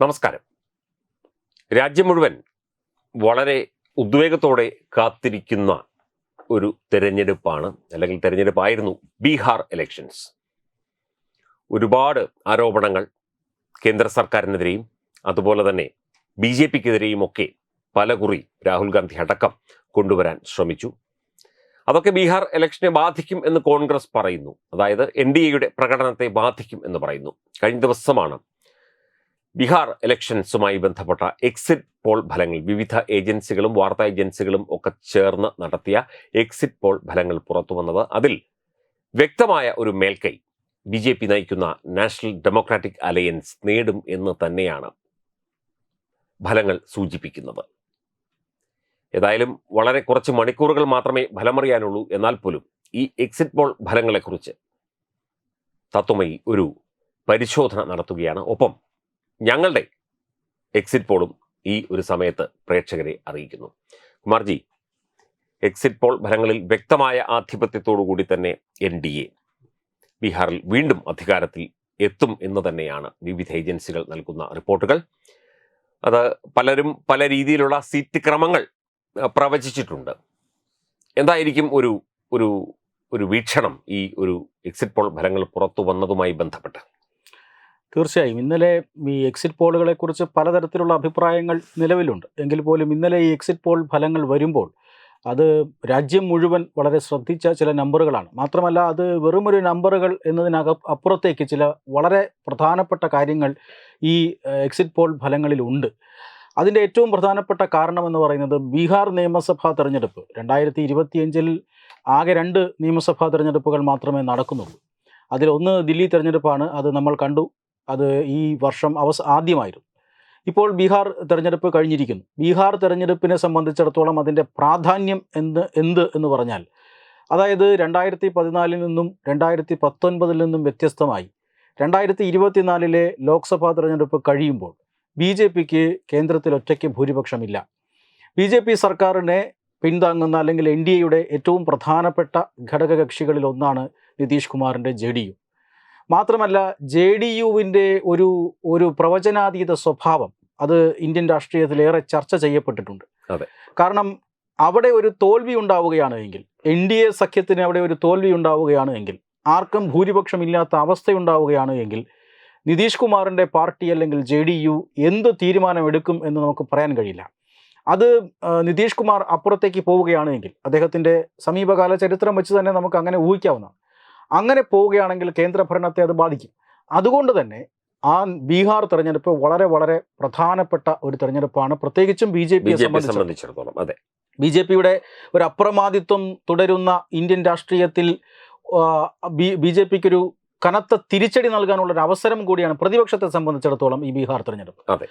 നമസ്കാരം. രാജ്യം മുഴുവൻ വളരെ ഉദ്വേഗത്തോടെ കാത്തിരിക്കുന്ന ഒരു തെരഞ്ഞെടുപ്പാണ് അല്ലെങ്കിൽ തെരഞ്ഞെടുപ്പായിരുന്നു ബീഹാർ ഇലക്ഷൻസ് ഒരുപാട് ആരോപണങ്ങൾ കേന്ദ്ര സർക്കാരിനെതിരെയും അതുപോലെ തന്നെ ബി ജെ പിക്കെതിരെയും ഒക്കെ പലകുറി രാഹുൽ ഗാന്ധി അടക്കം കൊണ്ടുവരാൻ ശ്രമിച്ചു. അതൊക്കെ ബീഹാർ ഇലക്ഷനെ ബാധിക്കും എന്ന് കോൺഗ്രസ് പറയുന്നു. അതായത് എൻ ഡി എയുടെ പ്രകടനത്തെ ബാധിക്കും എന്ന് പറയുന്നു. കഴിഞ്ഞ ദിവസമാണ് ബീഹാർ ഇലക്ഷൻസുമായി ബന്ധപ്പെട്ട എക്സിറ്റ് പോൾ ഫലങ്ങൾ വിവിധ ഏജൻസികളും വാർത്താ ഏജൻസികളും ഒക്കെ ചേർന്ന് നടത്തിയ എക്സിറ്റ് പോൾ ഫലങ്ങൾ പുറത്തു വന്നത്. അതിൽ വ്യക്തമായ ഒരു മേൽക്കൈ ബി ജെ പി നയിക്കുന്ന നാഷണൽ ഡെമോക്രാറ്റിക് അലയൻസ് നേടും എന്ന് തന്നെയാണ് ഫലങ്ങൾ സൂചിപ്പിക്കുന്നത്. ഏതായാലും വളരെ കുറച്ച് മണിക്കൂറുകൾ മാത്രമേ ഫലമറിയാനുള്ളൂ. എന്നാൽ പോലും ഈ എക്സിറ്റ് പോൾ ഫലങ്ങളെക്കുറിച്ച് തത്വമയി ഒരു പരിശോധന നടത്തുകയാണ്. ഒപ്പം ഞങ്ങളുടെ എക്സിറ്റ് പോളും ഈ ഒരു സമയത്ത് പ്രേക്ഷകരെ അറിയിക്കുന്നു. കുമാർജി എക്സിറ്റ് പോൾ ഫലങ്ങളിൽ വ്യക്തമായ ആധിപത്യത്തോടു കൂടി തന്നെ എൻ ഡി എ ബീഹാറിൽ വീണ്ടും അധികാരത്തിൽ എത്തും എന്ന് തന്നെയാണ് വിവിധ ഏജൻസികൾ നൽകുന്ന റിപ്പോർട്ടുകൾ. അത് പലരും പല രീതിയിലുള്ള സീറ്റ് ക്രമങ്ങൾ പ്രവചിച്ചിട്ടുണ്ട്. എന്തായിരിക്കും ഒരു ഒരു ഒരു വീക്ഷണം ഈ ഒരു എക്സിറ്റ് പോൾ ഫലങ്ങൾ പുറത്തു വന്നതുമായി ബന്ധപ്പെട്ട്? തീർച്ചയായും. ഇന്നലെ ഈ എക്സിറ്റ് പോളുകളെ കുറിച്ച് പലതരത്തിലുള്ള അഭിപ്രായങ്ങൾ നിലവിലുണ്ട്. എങ്കിൽ പോലും ഇന്നലെ ഈ എക്സിറ്റ് പോൾ ഫലങ്ങൾ വരുമ്പോൾ അത് രാജ്യം മുഴുവൻ വളരെ ശ്രദ്ധിച്ച ചില നമ്പറുകളാണ്. മാത്രമല്ല അത് വെറുമൊരു നമ്പറുകൾ എന്നതിനക അപ്പുറത്തേക്ക് ചില വളരെ പ്രധാനപ്പെട്ട കാര്യങ്ങൾ ഈ എക്സിറ്റ് പോൾ ഫലങ്ങളിലുണ്ട് അതിന്റെ ഏറ്റവും പ്രധാനപ്പെട്ട കാരണമെന്ന് പറയുന്നത് ബീഹാർ നിയമസഭാ തെരഞ്ഞെടുപ്പ്. രണ്ടായിരത്തി ഇരുപത്തിയഞ്ചിൽ ആകെ രണ്ട് നിയമസഭാ തെരഞ്ഞെടുപ്പുകൾ മാത്രമേ നടക്കുന്നുള്ളൂ. അതിലൊന്ന് ദില്ലി തെരഞ്ഞെടുപ്പാണ്. അത് നമ്മൾ കണ്ടു. അത് ഈ വർഷം അവസ ആദ്യമായിരുന്നു. ഇപ്പോൾ ബീഹാർ തെരഞ്ഞെടുപ്പ് കഴിഞ്ഞിരിക്കുന്നു. ബീഹാർ തെരഞ്ഞെടുപ്പിനെ സംബന്ധിച്ചിടത്തോളം അതിന്റെ പ്രാധാന്യം എന്ന് എന്ത് എന്ന് പറഞ്ഞാൽ അതായത് രണ്ടായിരത്തി പതിനാലിൽ നിന്നും രണ്ടായിരത്തി പത്തൊൻപതിൽ നിന്നും വ്യത്യസ്തമായി രണ്ടായിരത്തി ഇരുപത്തിനാലിലെ ലോക്സഭാ തെരഞ്ഞെടുപ്പ് കഴിയുമ്പോൾ ബി ജെ പിക്ക് കേന്ദ്രത്തിൽ ഒറ്റയ്ക്ക് ഭൂരിപക്ഷമില്ല. ബി ജെ പി സർക്കാരിനെ പിന്താങ്ങുന്ന അല്ലെങ്കിൽ എൻ ഡി എയുടെ ഏറ്റവും പ്രധാനപ്പെട്ട ഘടകകക്ഷികളിൽ ഒന്നാണ് നിതീഷ് കുമാറിന്റെ ജെ ഡി യു. മാത്രമല്ല ജെ ഡി യുവിന്റെ ഒരു ഒരു പ്രവചനാതീത സ്വഭാവം അത് ഇന്ത്യൻ രാഷ്ട്രീയത്തിലേറെ ചർച്ച ചെയ്യപ്പെട്ടിട്ടുണ്ട്. അതെ. കാരണം അവിടെ ഒരു തോൽവി ഉണ്ടാവുകയാണ് എങ്കിൽ എൻ ഡി എ സഖ്യത്തിന് അവിടെ ഒരു തോൽവി ഉണ്ടാവുകയാണ് എങ്കിൽ ആർക്കും ഭൂരിപക്ഷമില്ലാത്ത അവസ്ഥയുണ്ടാവുകയാണ് എങ്കിൽ നിതീഷ് കുമാറിന്റെ പാർട്ടി അല്ലെങ്കിൽ ജെ ഡി യു എന്ത് തീരുമാനമെടുക്കും എന്ന് നമുക്ക് പറയാൻ കഴിയില്ല. അത് നിതീഷ് കുമാർ അപ്പുറത്തേക്ക് പോവുകയാണ് എങ്കിൽ അദ്ദേഹത്തിന്റെ സമീപകാല ചരിത്രം വെച്ച് തന്നെ നമുക്ക് അങ്ങനെ ഊഹിക്കാവുന്നതാണ്. അങ്ങനെ പോവുകയാണെങ്കിൽ കേന്ദ്രഭരണത്തെ അത് ബാധിക്കും. അതുകൊണ്ട് തന്നെ ആ ബീഹാർ തെരഞ്ഞെടുപ്പ് വളരെ വളരെ പ്രധാനപ്പെട്ട ഒരു തെരഞ്ഞെടുപ്പാണ്. പ്രത്യേകിച്ചും ബി ജെ പിയെ സംബന്ധിച്ചിടത്തോളം അതെ. ബി ജെ പിയുടെ ഒരു അപ്രമാദിത്വം തുടരുന്ന ഇന്ത്യൻ രാഷ്ട്രീയത്തിൽ ബി ജെ പിക്ക് ഒരു കനത്ത തിരിച്ചടി നൽകാനുള്ള ഒരു അവസരം കൂടിയാണ് പ്രതിപക്ഷത്തെ സംബന്ധിച്ചിടത്തോളം ഈ ബീഹാർ തെരഞ്ഞെടുപ്പ്. അതെ.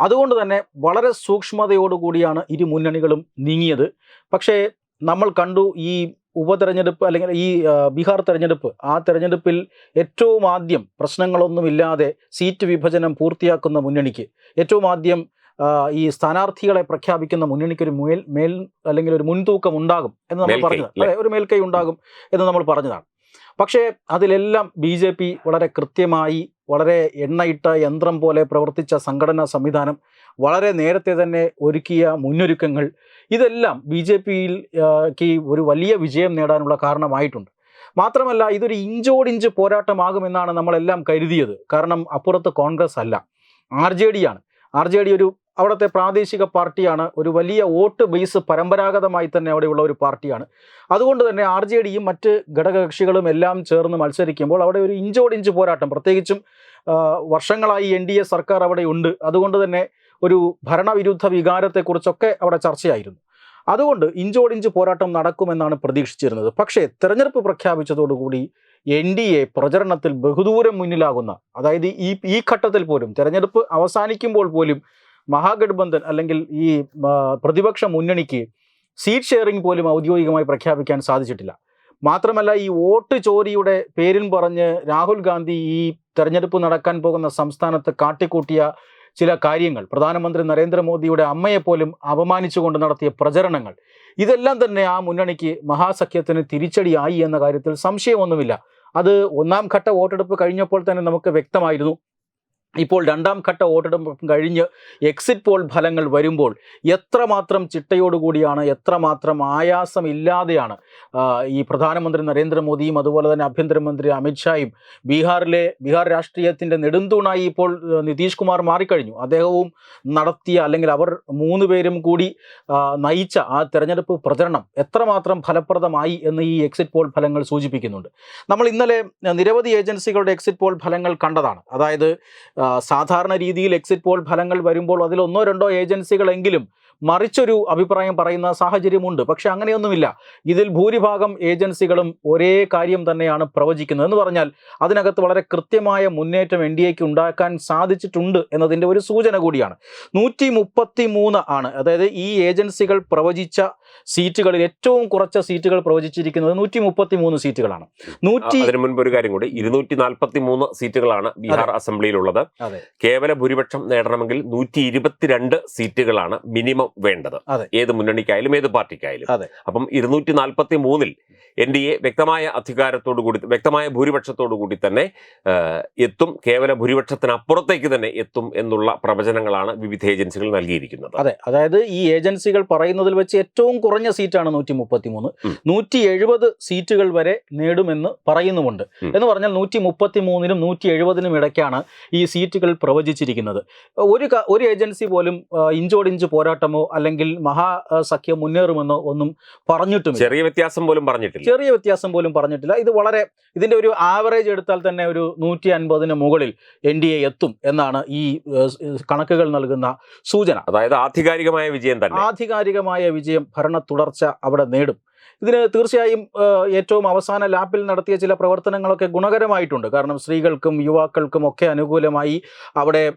അതുകൊണ്ട് തന്നെ വളരെ സൂക്ഷ്മതയോടുകൂടിയാണ് ഇരു മുന്നണികളും നീങ്ങിയത്. പക്ഷേ നമ്മൾ കണ്ടു ഈ ഉപതെരഞ്ഞെടുപ്പ് അല്ലെങ്കിൽ ഈ ബീഹാർ തെരഞ്ഞെടുപ്പ് ആ തെരഞ്ഞെടുപ്പിൽ ഏറ്റവും ആദ്യം പ്രശ്നങ്ങളൊന്നുമില്ലാതെ സീറ്റ് വിഭജനം പൂർത്തിയാക്കുന്ന മുന്നണിക്ക് ഏറ്റവും ആദ്യം ഈ സ്ഥാനാർത്ഥികളെ പ്രഖ്യാപിക്കുന്ന മുന്നണിക്ക് ഒരു മേൽ മേൽ അല്ലെങ്കിൽ ഒരു മുൻതൂക്കം ഉണ്ടാകും എന്ന് നമ്മൾ പറഞ്ഞത് അല്ലേ? അതെ, ഒരു മേൽക്കൈ ഉണ്ടാകും എന്ന് നമ്മൾ പറഞ്ഞതാണ് പക്ഷേ അതിലെല്ലാം ബി ജെ പി വളരെ കൃത്യമായി വളരെ എണ്ണയിട്ട യന്ത്രം പോലെ പ്രവർത്തിച്ച സംഘടനാ സംവിധാനം വളരെ നേരത്തെ തന്നെ ഒരുക്കിയ മുന്നൊരുക്കങ്ങൾ ഇതെല്ലാം ബി ജെ പിയിൽ ഒരു വലിയ വിജയം നേടാനുള്ള കാരണമായിട്ടുണ്ട്. മാത്രമല്ല ഇതൊരു ഇഞ്ചോടിഞ്ച് പോരാട്ടമാകുമെന്നാണ് നമ്മളെല്ലാം കരുതിയത്. കാരണം അപ്പുറത്ത് കോൺഗ്രസ് അല്ല. ആർ ജെ ഡി ആണ് ആർ ജെ ഡി ഒരു അവിടുത്തെ പ്രാദേശിക പാർട്ടിയാണ്. ഒരു വലിയ വോട്ട് ബേസ് പരമ്പരാഗതമായി തന്നെ അവിടെയുള്ള ഒരു പാർട്ടിയാണ്. അതുകൊണ്ട് തന്നെ ആർ ജെ ഡിയും മറ്റ് ഘടകകക്ഷികളും എല്ലാം ചേർന്ന് മത്സരിക്കുമ്പോൾ അവിടെ ഒരു ഇഞ്ചോടിഞ്ച് പോരാട്ടം. പ്രത്യേകിച്ചും വർഷങ്ങളായി എൻ ഡി എ സർക്കാർ അവിടെ ഉണ്ട്. അതുകൊണ്ട് തന്നെ ഒരു ഭരണവിരുദ്ധ വികാരത്തെക്കുറിച്ചൊക്കെ അവിടെ ചർച്ചയായിരുന്നു. അതുകൊണ്ട് ഇഞ്ചോടിഞ്ച് പോരാട്ടം നടക്കുമെന്നാണ് പ്രതീക്ഷിച്ചിരുന്നത്. പക്ഷേ തെരഞ്ഞെടുപ്പ് പ്രഖ്യാപിച്ചതോടുകൂടി എൻ ഡി എ പ്രചരണത്തിൽ ബഹുദൂരം മുന്നിലാകുന്ന അതായത് ഈ ഈ ഘട്ടത്തിൽ പോലും തെരഞ്ഞെടുപ്പ് അവസാനിക്കുമ്പോൾ പോലും മഹാഗഡ്ബന്ധൻ അല്ലെങ്കിൽ ഈ പ്രതിപക്ഷ മുന്നണിക്ക് സീറ്റ് ഷെയറിംഗ് പോലും ഔദ്യോഗികമായി പ്രഖ്യാപിക്കാൻ സാധിച്ചിട്ടില്ല. മാത്രമല്ല ഈ വോട്ട് ചോരിയുടെ പേരിൽ പറഞ്ഞ് രാഹുൽ ഗാന്ധി ഈ തെരഞ്ഞെടുപ്പ് നടക്കാൻ പോകുന്ന സംസ്ഥാനത്ത് കാട്ടിക്കൂട്ടിയ ചില കാര്യങ്ങൾ. പ്രധാനമന്ത്രി നരേന്ദ്രമോദിയുടെ അമ്മയെപ്പോലും അപമാനിച്ചുകൊണ്ട് നടത്തിയ പ്രചരണങ്ങൾ. ഇതെല്ലാം തന്നെ ആ മുന്നണിക്ക് മഹാസഖ്യത്തിന് തിരിച്ചടിയായി എന്ന കാര്യത്തിൽ സംശയമൊന്നുമില്ല. അത് ഒന്നാം ഘട്ട വോട്ടെടുപ്പ് കഴിഞ്ഞപ്പോൾ തന്നെ നമുക്ക് വ്യക്തമായിരുന്നു. ഇപ്പോൾ രണ്ടാം ഘട്ട വോട്ടെടുപ്പ് കഴിഞ്ഞ് എക്സിറ്റ് പോൾ ഫലങ്ങൾ വരുമ്പോൾ എത്രമാത്രം ചിട്ടയോടുകൂടിയാണ് എത്രമാത്രം ആയാസമില്ലാതെയാണ് ഈ പ്രധാനമന്ത്രി നരേന്ദ്രമോദിയും അതുപോലെ തന്നെ ആഭ്യന്തരമന്ത്രി അമിത്ഷായും ബീഹാറിലെ ബീഹാർ രാഷ്ട്രീയത്തിന്റെ നെടുന്തൂണായി ഇപ്പോൾ നിതീഷ് കുമാർ മാറിക്കഴിഞ്ഞു. അദ്ദേഹവും നടത്തിയ അല്ലെങ്കിൽ അവർ മൂന്ന് പേരും കൂടി നയിച്ച ആ തെരഞ്ഞെടുപ്പ് പ്രചരണം എത്രമാത്രം ഫലപ്രദമായി എന്ന് ഈ എക്സിറ്റ് പോൾ ഫലങ്ങൾ സൂചിപ്പിക്കുന്നുണ്ട്. നമ്മൾ ഇന്നലെ നിരവധി ഏജൻസികളുടെ എക്സിറ്റ് പോൾ ഫലങ്ങൾ കണ്ടതാണ്. അതായത് സാധാരണ രീതിയിൽ എക്സിറ്റ് പോൾ ഫലങ്ങൾ വരുമ്പോൾ അതിൽ ഒന്നോ രണ്ടോ ഏജൻസികളെങ്കിലും മറിച്ചൊരു അഭിപ്രായം പറയുന്ന സാഹചര്യമുണ്ട്. പക്ഷെ അങ്ങനെയൊന്നുമില്ല. ഇതിൽ ഭൂരിഭാഗം ഏജൻസികളും ഒരേ കാര്യം തന്നെയാണ് പ്രവചിക്കുന്നത്. എന്ന് പറഞ്ഞാൽ അതിനകത്ത് വളരെ കൃത്യമായ മുന്നേറ്റം എൻ ഡി എക്ക് ഉണ്ടാക്കാൻ സാധിച്ചിട്ടുണ്ട് എന്നതിന്റെ ഒരു സൂചന കൂടിയാണ്. നൂറ്റി മുപ്പത്തി മൂന്ന് ആണ്. അതായത് ഈ ഏജൻസികൾ പ്രവചിച്ച സീറ്റുകളിൽ ഏറ്റവും കുറച്ച സീറ്റുകൾ പ്രവചിച്ചിരിക്കുന്നത് നൂറ്റി മുപ്പത്തി മൂന്ന് സീറ്റുകളാണ്. നൂറ്റി അതിനു മുൻപ് ഒരു കാര്യം കൂടി ഇരുന്നൂറ്റി നാൽപ്പത്തി മൂന്ന് സീറ്റുകളാണ് ബീഹാർ അസംബ്ലിയിലുള്ളത്. കേവല ഭൂരിപക്ഷം നേടണമെങ്കിൽ നൂറ്റി ഇരുപത്തിരണ്ട് സീറ്റുകളാണ് മിനിമം വേണ്ടത്. ഏത് മുന്നണിക്കായാലും ഏത് പാർട്ടിക്കായാലും. അപ്പം ഇരുന്നൂറ്റി നാൽപ്പത്തി മൂന്നിൽ എൻ ഡി എ വ്യക്തമായ അധികാരത്തോടു കൂടി വ്യക്തമായ ഭൂരിപക്ഷത്തോടു കൂടി തന്നെ എത്തും. കേവല ഭൂരിപക്ഷത്തിനപ്പുറത്തേക്ക് തന്നെ എത്തും എന്നുള്ള പ്രവചനങ്ങളാണ് വിവിധ ഏജൻസികൾ നൽകിയിരിക്കുന്നത്. അതെ. അതായത് ഈ ഏജൻസികൾ പറയുന്നതിൽ വെച്ച് ഏറ്റവും കുറഞ്ഞ സീറ്റാണ് നൂറ്റി മുപ്പത്തി മൂന്ന്. നൂറ്റി എഴുപത് സീറ്റുകൾ വരെ നേടുമെന്ന് പറയുന്നുമുണ്ട്. എന്ന് പറഞ്ഞാൽ നൂറ്റി മുപ്പത്തി മൂന്നിനും നൂറ്റി എഴുപതിനും ഇടയ്ക്കാണ് ഈ സീറ്റുകൾ പ്രവചിച്ചിരിക്കുന്നത്. ഒരു ഒരു ഏജൻസി പോലും ഇഞ്ചോടിഞ്ച് പോരാട്ടമോ അല്ലെങ്കിൽ മഹാസഖ്യം മുന്നേറുമെന്നോ ഒന്നും പറഞ്ഞിട്ടുമില്ല. ചെറിയ വ്യത്യാസം പോലും പറഞ്ഞിട്ടില്ല. ചെറിയ വ്യത്യാസം പോലും പറഞ്ഞിട്ടില്ല. ഇത് വളരെ ഇതിന്റെ ഒരു ആവറേജ് എടുത്താൽ തന്നെ ഒരു നൂറ്റി അൻപതിന് മുകളിൽ എൻ ഡി എ എത്തും എന്നാണ് ഈ കണക്കുകൾ നൽകുന്ന സൂചന. അതായത് ആധികാരികമായ വിജയം തന്നെ. ആധികാരികമായ വിജയം ഭരണ തുടർച്ച അവിടെ നേടും. ഇതിന് തീർച്ചയായും ഏറ്റവും അവസാന ലാപ്പിൽ നടത്തിയ ചില പ്രവർത്തനങ്ങളൊക്കെ ഗുണകരമായിട്ടുണ്ട്. കാരണം സ്ത്രീകൾക്കും യുവാക്കൾക്കും ഒക്കെ അനുകൂലമായി അവിടെ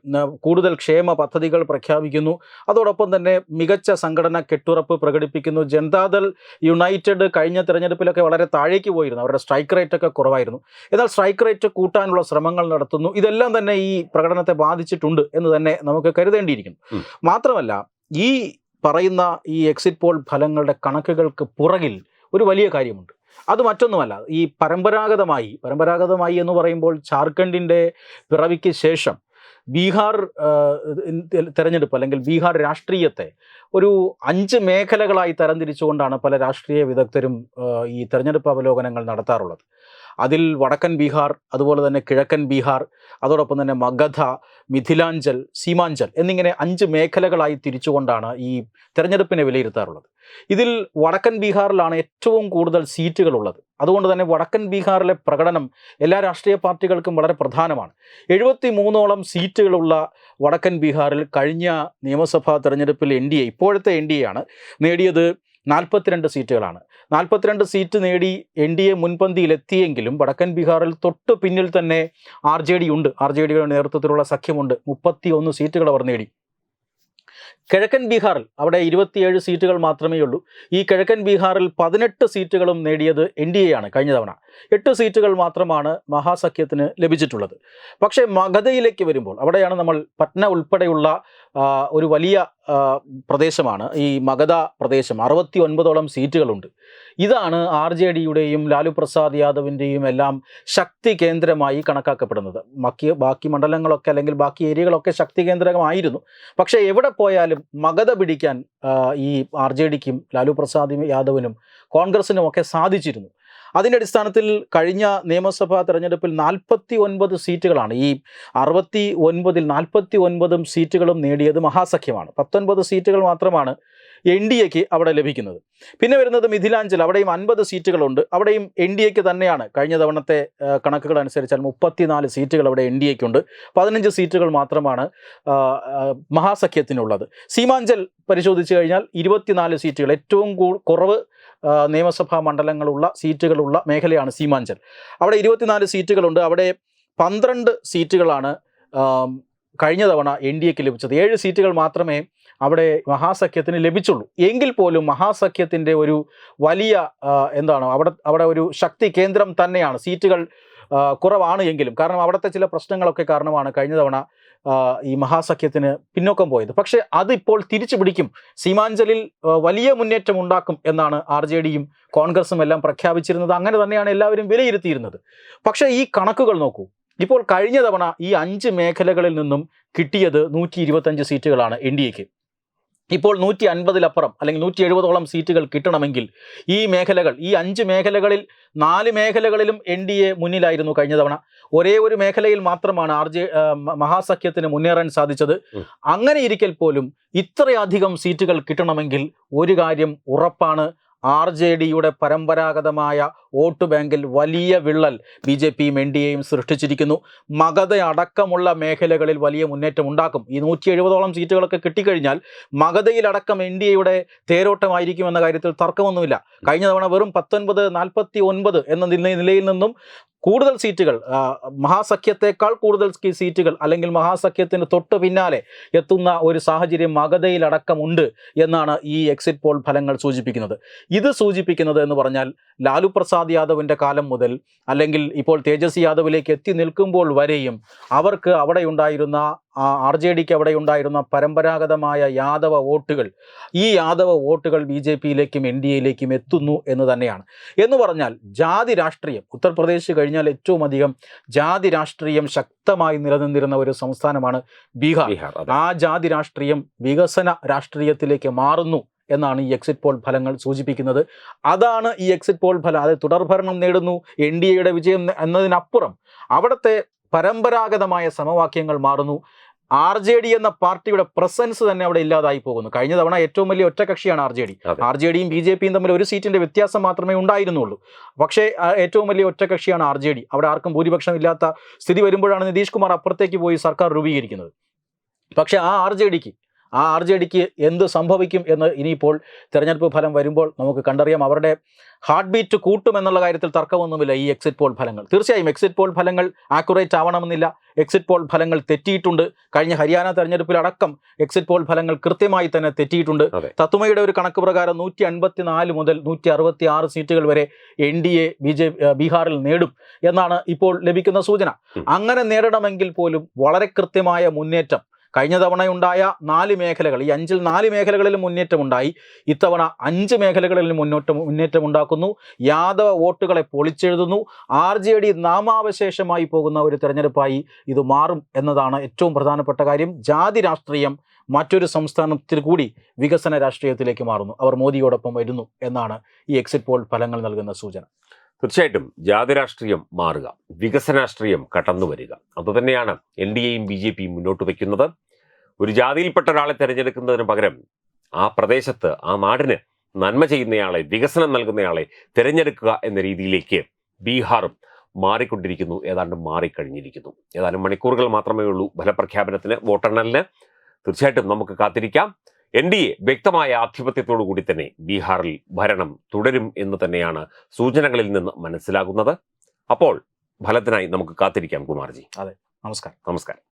കൂടുതൽ ക്ഷേമ പദ്ധതികൾ പ്രഖ്യാപിക്കുന്നു. അതോടൊപ്പം തന്നെ മികച്ച സംഘടന കെട്ടുറപ്പ് പ്രകടിപ്പിക്കുന്നു. ജനതാദൾ യുണൈറ്റഡ് കഴിഞ്ഞ തിരഞ്ഞെടുപ്പിലൊക്കെ വളരെ താഴേക്ക് പോയിരുന്നു. അവരുടെ സ്ട്രൈക്ക് റേറ്റ് ഒക്കെ കുറവായിരുന്നു. എന്നാൽ സ്ട്രൈക്ക് റേറ്റ് കൂട്ടാനുള്ള ശ്രമങ്ങൾ നടത്തുന്നു. ഇതെല്ലാം തന്നെ ഈ പ്രകടനത്തെ ബാധിച്ചിട്ടുണ്ട് എന്ന് തന്നെ നമുക്ക് കരുതേണ്ടിയിരിക്കുന്നു. മാത്രമല്ല ഈ പറയുന്ന ഈ എക്സിറ്റ് പോൾ ഫലങ്ങളുടെ കണക്കുകൾക്ക് പുറകിൽ ഒരു വലിയ കാര്യമുണ്ട്. അത് മറ്റൊന്നുമല്ല ഈ പരമ്പരാഗതമായി പരമ്പരാഗതമായി എന്ന് പറയുമ്പോൾ ജാർഖണ്ഡിന്റെ പിറവിക്ക് ശേഷം ബീഹാർ തിരഞ്ഞെടുപ്പ് അല്ലെങ്കിൽ ബീഹാർ രാഷ്ട്രീയത്തെ ഒരു അഞ്ച് മേഖലകളായി തരംതിരിച്ചുകൊണ്ടാണ് പല രാഷ്ട്രീയ വിദഗ്ധരും ഈ തെരഞ്ഞെടുപ്പ് അവലോകനങ്ങൾ നടത്താറുള്ളത്. അതിൽ വടക്കൻ ബീഹാർ അതുപോലെ തന്നെ കിഴക്കൻ ബീഹാർ അതോടൊപ്പം തന്നെ മഗധ മിഥിലാഞ്ചൽ സീമാഞ്ചൽ എന്നിങ്ങനെ അഞ്ച് മേഖലകളായി തിരിച്ചുകൊണ്ടാണ് ഈ തെരഞ്ഞെടുപ്പിനെ വിലയിരുത്താറുള്ളത്. ഇതിൽ വടക്കൻ ബീഹാറിലാണ് ഏറ്റവും കൂടുതൽ സീറ്റുകളുള്ളത്. അതുകൊണ്ട് തന്നെ വടക്കൻ ബീഹാറിലെ പ്രകടനം എല്ലാ രാഷ്ട്രീയ പാർട്ടികൾക്കും വളരെ പ്രധാനമാണ്. എഴുപത്തി മൂന്നോളം സീറ്റുകളുള്ള വടക്കൻ ബീഹാറിൽ കഴിഞ്ഞ നിയമസഭാ തെരഞ്ഞെടുപ്പിൽ എൻ ഡി എ ഇപ്പോഴത്തെ എൻ ഡി എ ആണ് നേടിയത് നാൽപ്പത്തിരണ്ട് സീറ്റുകളാണ്. നാൽപ്പത്തിരണ്ട് സീറ്റ് നേടി എൻ ഡി എ മുൻപന്തിയിലെത്തിയെങ്കിലും വടക്കൻ ബീഹാറിൽ തൊട്ട് പിന്നിൽ തന്നെ ആർ ജെ ഡി ഉണ്ട്. ആർ ജെ ഡിയുടെ നേതൃത്വത്തിലുള്ള സഖ്യമുണ്ട്. മുപ്പത്തി ഒന്ന് സീറ്റുകൾ അവർ നേടി. കിഴക്കൻ ബീഹാറിൽ അവിടെ ഇരുപത്തിയേഴ് സീറ്റുകൾ മാത്രമേ ഉള്ളൂ ഈ കിഴക്കൻ ബീഹാറിൽ പതിനെട്ട് സീറ്റുകളും നേടിയത് എൻ ഡി എ ആണ് കഴിഞ്ഞ തവണ. എട്ട് സീറ്റുകൾ മാത്രമാണ് മഹാസഖ്യത്തിന് ലഭിച്ചിട്ടുള്ളത്. പക്ഷേ മഗധയിലേക്ക് വരുമ്പോൾ അവിടെയാണ് നമ്മൾ പട്ന ഉൾപ്പെടെയുള്ള ഒരു വലിയ പ്രദേശമാണ്. ഈ മഗധ പ്രദേശം അറുപത്തി ഒൻപതോളം സീറ്റുകളുണ്ട്. ഇതാണ് ആർ ജെ ഡിയുടെയും ലാലു പ്രസാദ് യാദവിന്റെയും എല്ലാം ശക്തി കേന്ദ്രമായി കണക്കാക്കപ്പെടുന്നത്. ബാക്കി ബാക്കി മണ്ഡലങ്ങളൊക്കെ അല്ലെങ്കിൽ ബാക്കി ഏരിയകളൊക്കെ ശക്തി കേന്ദ്രമായിരുന്നു. പക്ഷേ എവിടെ പോയാലും മഗധ പിടിക്കാൻ ഈ ആർ ജെ ഡിക്കും ലാലു പ്രസാദ് യാദവിനും കോൺഗ്രസിനും ഒക്കെ സാധിച്ചിരുന്നു. അതിന്റെ അടിസ്ഥാനത്തിൽ കഴിഞ്ഞ നിയമസഭാ തെരഞ്ഞെടുപ്പിൽ നാൽപ്പത്തി ഒൻപത് സീറ്റുകളാണ്. ഈ അറുപത്തി ഒൻപതിൽ നാൽപ്പത്തി ഒൻപതും സീറ്റുകളും നേടിയത് മഹാസഖ്യമാണ്. പത്തൊൻപത് സീറ്റുകൾ മാത്രമാണ് എൻ ഡി എക്ക് അവിടെ ലഭിക്കുന്നത്. പിന്നെ വരുന്നത് മിഥിലാഞ്ചൽ അവിടെയും അൻപത് സീറ്റുകളുണ്ട്. അവിടെയും എൻ ഡി എക്ക് തന്നെയാണ്. കഴിഞ്ഞ തവണത്തെ കണക്കുകൾ അനുസരിച്ചാൽ മുപ്പത്തിനാല് സീറ്റുകൾ അവിടെ എൻ ഡി എക്കുണ്ട്. പതിനഞ്ച് സീറ്റുകൾ മാത്രമാണ് മഹാസഖ്യത്തിനുള്ളത്. സീമാഞ്ചൽ പരിശോധിച്ചു കഴിഞ്ഞാൽ ഇരുപത്തിനാല് സീറ്റുകൾ. ഏറ്റവും കുറവ് നിയമസഭാ മണ്ഡലങ്ങളുള്ള സീറ്റുകളുള്ള മേഖലയാണ് സീമാഞ്ചൽ. അവിടെ ഇരുപത്തിനാല് സീറ്റുകളുണ്ട്. അവിടെ പന്ത്രണ്ട് സീറ്റുകളാണ് കഴിഞ്ഞ തവണ എൻ ഡി എക്ക് ലഭിച്ചത്. ഏഴ് സീറ്റുകൾ മാത്രമേ അവിടെ മഹാസഖ്യത്തിന് ലഭിച്ചുള്ളൂ. എങ്കിൽ പോലും മഹാസഖ്യത്തിന്റെ ഒരു വലിയ എന്താണ് അവിടെ അവിടെ ഒരു ശക്തി കേന്ദ്രം തന്നെയാണ്. സീറ്റുകൾ കുറവാണ് എങ്കിലും. കാരണം അവിടുത്തെ ചില പ്രശ്നങ്ങളൊക്കെ കാരണമാണ് കഴിഞ്ഞ തവണ ഈ മഹാസഖ്യത്തിന് പിന്നോക്കം പോയത്. പക്ഷേ അതിപ്പോൾ തിരിച്ചു പിടിക്കും. സീമാഞ്ചലിൽ വലിയ മുന്നേറ്റം ഉണ്ടാക്കും എന്നാണ് ആർ ജെ ഡിയും കോൺഗ്രസും എല്ലാം പ്രഖ്യാപിച്ചിരുന്നത്. അങ്ങനെ തന്നെയാണ് എല്ലാവരും വിലയിരുത്തിയിരുന്നത്. പക്ഷേ ഈ കണക്കുകൾ നോക്കൂ. ഇപ്പോൾ കഴിഞ്ഞ തവണ ഈ അഞ്ച് മേഖലകളിൽ നിന്നും കിട്ടിയത് നൂറ്റി സീറ്റുകളാണ് എൻ ഡി എക്ക്. ഇപ്പോൾ നൂറ്റി അൻപതിലപ്പുറം അല്ലെങ്കിൽ നൂറ്റി എഴുപതോളം സീറ്റുകൾ കിട്ടണമെങ്കിൽ ഈ മേഖലകൾ ഈ അഞ്ച് മേഖലകളിൽ നാല് മേഖലകളിലും എൻ ഡി എ മുന്നിലായിരുന്നു കഴിഞ്ഞ തവണ. ഒരേ ഒരു മേഖലയിൽ മാത്രമാണ് ആർ ജെ മഹാസഖ്യത്തിന് മുന്നേറാൻ സാധിച്ചത്. അങ്ങനെ ഇരിക്കൽ പോലും ഇത്രയധികം സീറ്റുകൾ കിട്ടണമെങ്കിൽ ഒരു കാര്യം ഉറപ്പാണ്. ആർ ജെ ഡിയുടെ പരമ്പരാഗതമായ വോട്ട് ബാങ്കിൽ വലിയ വിള്ളൽ ബി ജെ പിയും എൻ ഡി എയും സൃഷ്ടിച്ചിരിക്കുന്നു. മഗത അടക്കമുള്ള മേഖലകളിൽ വലിയ മുന്നേറ്റം ഉണ്ടാക്കും. ഈ നൂറ്റി എഴുപതോളം സീറ്റുകളൊക്കെ കിട്ടിക്കഴിഞ്ഞാൽ മഗതയിലടക്കം എൻ ഡി എയുടെ തേരോട്ടമായിരിക്കും എന്ന കാര്യത്തിൽ തർക്കമൊന്നുമില്ല. കഴിഞ്ഞ തവണ വെറും പത്തൊൻപത് നാൽപ്പത്തി ഒൻപത് എന്ന നിലയിൽ നിന്നും കൂടുതൽ സീറ്റുകൾ മഹാസഖ്യത്തെക്കാൾ കൂടുതൽ സീറ്റുകൾ അല്ലെങ്കിൽ മഹാസഖ്യത്തിന് തൊട്ട് പിന്നാലെ എത്തുന്ന ഒരു സാഹചര്യം മഗതയിലടക്കമുണ്ട് എന്നാണ് ഈ എക്സിറ്റ് പോൾ ഫലങ്ങൾ സൂചിപ്പിക്കുന്നത്. ഇത് സൂചിപ്പിക്കുന്നത് എന്ന് പറഞ്ഞാൽ ലാലു പ്രസാദ് യാദവിന്റെ കാലം മുതൽ അല്ലെങ്കിൽ ഇപ്പോൾ തേജസ്വി യാദവിലേക്ക് എത്തി നിൽക്കുമ്പോൾ വരെയും അവർക്ക് അവിടെ ഉണ്ടായിരുന്ന ആർ ജെ ഡിക്ക് അവിടെ ഉണ്ടായിരുന്ന പരമ്പരാഗതമായ യാദവ വോട്ടുകൾ ഈ യാദവ വോട്ടുകൾ ബി ജെ പിയിലേക്കും എൻ ഡി എയിലേക്കും എത്തുന്നു എന്ന് തന്നെയാണ്. എന്ന് പറഞ്ഞാൽ ജാതി രാഷ്ട്രീയം ഉത്തർപ്രദേശ് കഴിഞ്ഞാൽ ഏറ്റവും അധികം ജാതി രാഷ്ട്രീയം ശക്തമായി നിലനിന്നിരുന്ന ഒരു സംസ്ഥാനമാണ് ബീഹാർ. ബീഹാർ ആ ജാതി രാഷ്ട്രീയം വികസന രാഷ്ട്രീയത്തിലേക്ക് മാറുന്നു. എന്നാണ് ഈ എക്സിറ്റ് പോൾ ഫലങ്ങൾ സൂചിപ്പിക്കുന്നത്. അതാണ് ഈ എക്സിറ്റ് പോൾ ഫലം. അത് തുടർഭരണം നേടുന്നു എൻ ഡി എയുടെ വിജയം എന്നതിനപ്പുറം അവിടുത്തെ പരമ്പരാഗതമായ സമവാക്യങ്ങൾ മാറുന്നു. ആർ ജെ ഡി എന്ന പാർട്ടിയുടെ പ്രസൻസ് തന്നെ അവിടെ ഇല്ലാതായി പോകുന്നു. കഴിഞ്ഞ തവണ ഏറ്റവും വലിയ ഒറ്റകക്ഷിയാണ് R J D. R J ഡിയും ബി ജെ പിയും തമ്മിൽ ഒരു സീറ്റിന്റെ വ്യത്യാസം മാത്രമേ ഉണ്ടായിരുന്നുള്ളൂ. പക്ഷേ ഏറ്റവും വലിയ ഒറ്റകക്ഷിയാണ് ആർ ജെ ഡി. അവിടെ ആർക്കും ഭൂരിപക്ഷം ഇല്ലാത്ത സ്ഥിതി വരുമ്പോഴാണ് നിതീഷ് കുമാർ അപ്പുറത്തേക്ക് പോയി സർക്കാർ രൂപീകരിക്കുന്നത്. പക്ഷേ ആ ആർ ജെ ഡിക്ക് ആ ആർ ജെ ഡിക്ക് എന്ത് സംഭവിക്കും എന്ന് ഇനിയിപ്പോൾ തെരഞ്ഞെടുപ്പ് ഫലം വരുമ്പോൾ നമുക്ക് കണ്ടറിയാം. അവരുടെ ഹാർട്ട് ബീറ്റ് കൂട്ടും എന്നുള്ള കാര്യത്തിൽ തർക്കമൊന്നുമില്ല ഈ എക്സിറ്റ് പോൾ ഫലങ്ങൾ. തീർച്ചയായും എക്സിറ്റ് പോൾ ഫലങ്ങൾ ആക്യുറേറ്റ് ആവണമെന്നില്ല. എക്സിറ്റ് പോൾ ഫലങ്ങൾ തെറ്റിയിട്ടുണ്ട്. കഴിഞ്ഞ ഹരിയാന തെരഞ്ഞെടുപ്പിലടക്കം എക്സിറ്റ് പോൾ ഫലങ്ങൾ കൃത്യമായി തന്നെ തെറ്റിയിട്ടുണ്ട്. തത്തുമയുടെ ഒരു കണക്ക് പ്രകാരം നൂറ്റി അൻപത്തി നാല് മുതൽ നൂറ്റി അറുപത്തി ആറ് സീറ്റുകൾ വരെ N D A B J ബീഹാറിൽ നേടും എന്നാണ് ഇപ്പോൾ ലഭിക്കുന്ന സൂചന. അങ്ങനെ നേടണമെങ്കിൽ പോലും വളരെ കൃത്യമായ മുന്നേറ്റം കഴിഞ്ഞ തവണയുണ്ടായ നാല് മേഖലകൾ ഈ അഞ്ചിൽ നാല് മേഖലകളിലും മുന്നേറ്റമുണ്ടായി ഇത്തവണ അഞ്ച് മേഖലകളിൽ മുന്നോട്ട് മുന്നേറ്റം ഉണ്ടാക്കുന്നു. യാദവ വോട്ടുകളെ പൊളിച്ചെഴുതുന്നു. ആർ ജെ ഡി നാമാവശേഷമായി പോകുന്ന ഒരു തെരഞ്ഞെടുപ്പായി ഇത് മാറും എന്നതാണ് ഏറ്റവും പ്രധാനപ്പെട്ട കാര്യം. ജാതി രാഷ്ട്രീയം മറ്റൊരു സംസ്ഥാനത്തിൽ കൂടി വികസന രാഷ്ട്രീയത്തിലേക്ക് മാറുന്നു. അവർ മോദിയോടൊപ്പം വരുന്നു എന്നാണ് ഈ എക്സിറ്റ് പോൾ ഫലങ്ങൾ നൽകുന്ന സൂചന. തീർച്ചയായിട്ടും ജാതി രാഷ്ട്രീയം മാറുക വികസന രാഷ്ട്രീയം കടന്നു വരിക. അതുതന്നെയാണ് എൻ ഡി എയും ബി ജെ പിയും മുന്നോട്ട് വയ്ക്കുന്നത്. ഒരു ജാതിയിൽപ്പെട്ട ഒരാളെ തിരഞ്ഞെടുക്കുന്നതിന് പകരം ആ പ്രദേശത്ത് ആ നാടിന് നന്മ ചെയ്യുന്നയാളെ വികസനം നൽകുന്നയാളെ തിരഞ്ഞെടുക്കുക എന്ന രീതിയിലേക്ക് ബീഹാറും മാറിക്കൊണ്ടിരിക്കുന്നു. ഏതാണ്ട് മാറിക്കഴിഞ്ഞിരിക്കുന്നു. ഏതാനും മണിക്കൂറുകൾ മാത്രമേ ഉള്ളൂ ഫലപ്രഖ്യാപനത്തിന് വോട്ടെണ്ണലിന്. തീർച്ചയായിട്ടും നമുക്ക് കാത്തിരിക്കാം. എൻ ഡി എ വ്യക്തമായ ആധിപത്യത്തോടു കൂടി തന്നെ ബീഹാറിൽ ഭരണം തുടരും എന്ന് തന്നെയാണ് സൂചനകളിൽ നിന്ന് മനസ്സിലാകുന്നത്. അപ്പോൾ ഫലത്തിനായി നമുക്ക് കാത്തിരിക്കാം കുമാർജി. അതെ. നമസ്കാരം. നമസ്കാരം.